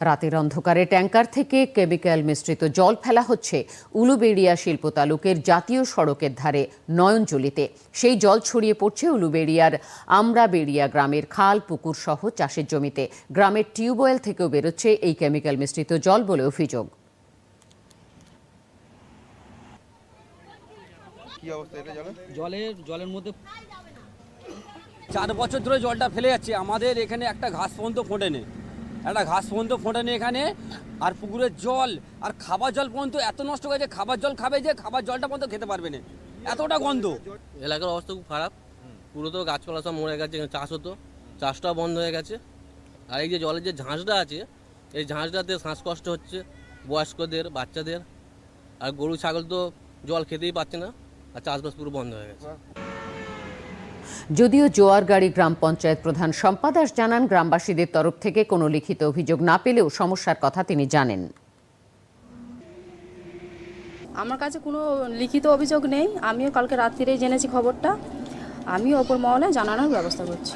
রাতের অন্ধকারে ট্যাঙ্কার থেকে কেমিক্যাল মিশ্রিত জল ফেলা হচ্ছে উলুবেড়িয়া শিল্প তালুকের জাতীয় সড়কের ধারে নয়নজলিতে। সেই জল ছড়িয়ে পড়ছে উলুবেড়িয়ার আমরাবেড়িয়া গ্রামের খাল পুকুর সহ চাষের জমিতে। গ্রামের টিউবওয়েল থেকেও বেরোচ্ছে এই কেমিক্যাল মিশ্রিত জল বলে অভিযোগ। কি অবস্থা এটা জলে জলের জলের মধ্যে চার বছর ধরে জলটা ফেলে যাচ্ছে। আমাদের এখানে একটা ঘাস পর্যন্ত ফোটেনি। একটা ঘাস পর্যন্ত ফোটেনি এখানে, আর পুকুরের জল, আর খাবার জল পর্যন্ত এত নষ্ট হয়ে গেছে, খাবার জল খাবে যে, খাবার জলটা পর্যন্ত খেতে পারবে না। এতটা গন্ধ। এলাকার অবস্থা খুব খারাপ। পুরো তো গাছপালা সব মরে গেছে চাষ হতো। চাষটাও বন্ধ হয়ে গেছে। আর এই যে জলের যে ঝাঁসটা আছে, এই ঝাঁসটাতে শ্বাসকষ্ট হচ্ছে, বয়স্কদের, বাচ্চাদের। আর গরু, ছাগল তো জল খেতেই পাচ্ছে না, আর চাষবাস পুরো বন্ধ হয়ে গেছে। যদিও জোয়ারগাড়ি গ্রাম পঞ্চায়েত প্রধান সম্পাদাস জানান, গ্রামবাসীদের তরফ থেকে কোনো লিখিত অভিযোগ না পেলেও সমস্যার কথা তিনি জানেন। আমার কাছে কোনো লিখিত অভিযোগ নেই। আমিও কালকে রাত্রিরেই জেনেছি খবরটা। আমি ওপর মহলে জানানোর ব্যবস্থা করছি।